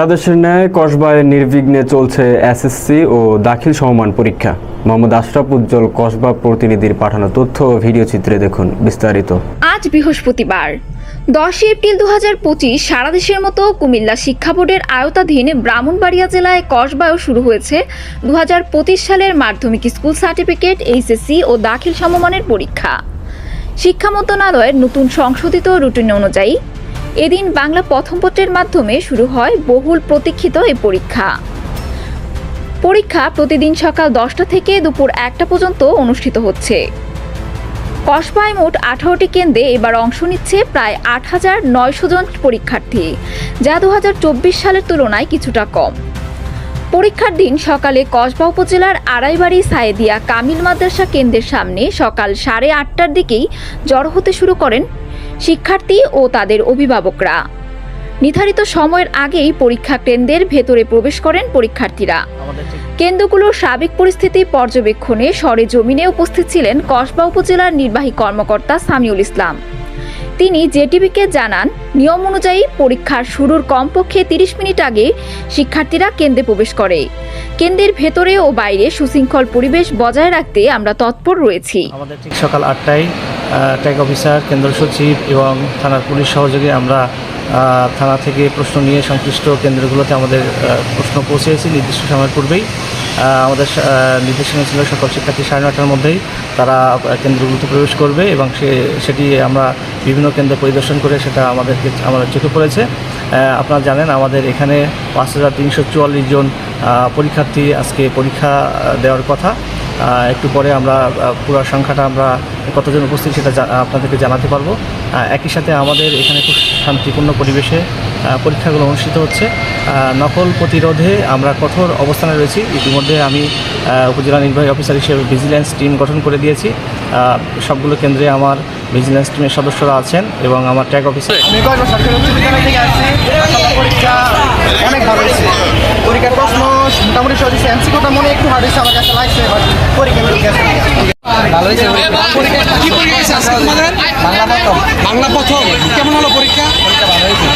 বাংলাদেশের ন্যায় কসবায় নির্বিঘ্নে চলছে এসএসসি ও দাখিল সমমান পরীক্ষা। মোহাম্মদ আশরাফ উজ্জ্বল কসবা প্রতিনিধির পাঠানো তথ্য ও ভিডিও চিত্রে দেখুন বিস্তারিত। আজ বৃহস্পতিবার, দশই এপ্রিল দু হাজার পঁচিশ, সারা দেশের মতো কুমিল্লা শিক্ষা বোর্ডের আয়তাধীন ব্রাহ্মণবাড়িয়া জেলায় কসবায়ও শুরু হয়েছে দু হাজার পঁচিশ সালের মাধ্যমিক স্কুল সার্টিফিকেট এইচএসসি ও দাখিল সমমানের পরীক্ষা। শিক্ষা মন্ত্রণালয়ের নতুন সংশোধিত রুটিন অনুযায়ী এদিন বাংলা প্রথম পত্রের মাধ্যমে শুরু হয় বহুল প্রতীক্ষিত এই পরীক্ষা। পরীক্ষা প্রতিদিন সকাল দশটা থেকে দুপুর একটা পর্যন্ত অনুষ্ঠিত হচ্ছে। কসবায় মোট আঠারোটি কেন্দ্রে এবার অংশ নিচ্ছে প্রায় আট হাজার নয়শো জন পরীক্ষার্থী, যা দু হাজার চব্বিশ সালের তুলনায় কিছুটা কম। পরীক্ষার দিন সকালে কসবা উপজেলার আড়াইবাড়ি সায়েদিয়া কামিল মাদ্রাসা কেন্দ্রের সামনে সকাল সাড়ে আটটার দিকেই জড়ো হতে শুরু করেন শিক্ষার্থী ও তাদের অভিভাবকরা। নির্ধারিত সময়ের আগেই পরীক্ষা কেন্দ্রের ভেতরে প্রবেশ করেন পরীক্ষার্থীরা। কেন্দ্রগুলোর সাবেক পরিস্থিতি পর্যবেক্ষণে সরে জমিনে উপস্থিত ছিলেন কসবা উপজেলার নির্বাহী কর্মকর্তা সামিউল ইসলাম। তিনি জেটিভিকে জানান, নিয়ম অনুযায়ী পরীক্ষার শুরুর কমপক্ষে তিরিশ মিনিট আগে শিক্ষার্থীরা কেন্দ্রে প্রবেশ করে। কেন্দ্রের ভেতরে ও বাইরে সুশৃঙ্খল পরিবেশ বজায় রাখতে আমরা তৎপর রয়েছি। আমাদের ঠিক সকাল আটটায় ট্যাগ অফিসার, কেন্দ্র সচিব এবং থানার পুলিশ সহযোগে আমরা থানা থেকে প্রশ্ন নিয়ে সংশ্লিষ্ট কেন্দ্রগুলোতে আমাদের প্রশ্ন পৌঁছেছি নির্দিষ্ট সময়ের পূর্বেই। আমাদের নির্দেশনা ছিল সকল শিক্ষার্থী সাড়ে নটার মধ্যেই তারা কেন্দ্রগুলোতে প্রবেশ করবে এবং সে, সেটি আমরা বিভিন্ন কেন্দ্র পরিদর্শন করে সেটা আমাদেরকে, আমাদের চোখে পড়েছে। আপনারা জানেন আমাদের এখানে পাঁচ হাজার তিনশো চুয়াল্লিশ জন পরীক্ষার্থী আজকে পরীক্ষা দেওয়ার কথা। একটু পরে আমরা পুরো সংখ্যাটা আমরা কতজন উপস্থিত সেটা আপনাদেরকে জানাতে পারব। একই সাথে আমাদের এখানে খুব শান্তিপূর্ণ পরিবেশে পরীক্ষাগুলো অনুষ্ঠিত হচ্ছে। নকল প্রতিরোধে আমরা কঠোর অবস্থানে রয়েছি। ইতিমধ্যে আমি উপজেলা নির্বাহী অফিসার হিসেবে ভিজিল্যান্স টিম গঠন করে দিয়েছি। সবগুলো কেন্দ্রে আমার ভিজিল্যান্স টিমের সদস্যরা আছেন এবং আমার ট্যাগ অফিসার আমি কয়েকবার সরকারি উচ্চ বিদ্যালয় থেকে আসছি পরীক্ষা অনেক ভালো হয়েছে। পরীক্ষার প্রশ্ন মোটামুটি সহজ হয়েছে। এমসিকিউটা মনে একটু হার্ড হয়েছে আমার কাছে লাগছে পরীক্ষা পরীক্ষা ভালো হয়েছে কি পরীক্ষা হয়েছে তোমাদের? বাংলা প্রথম। বাংলা প্রথম। কেমন হলো পরীক্ষা? পরীক্ষা ভালো হয়েছে।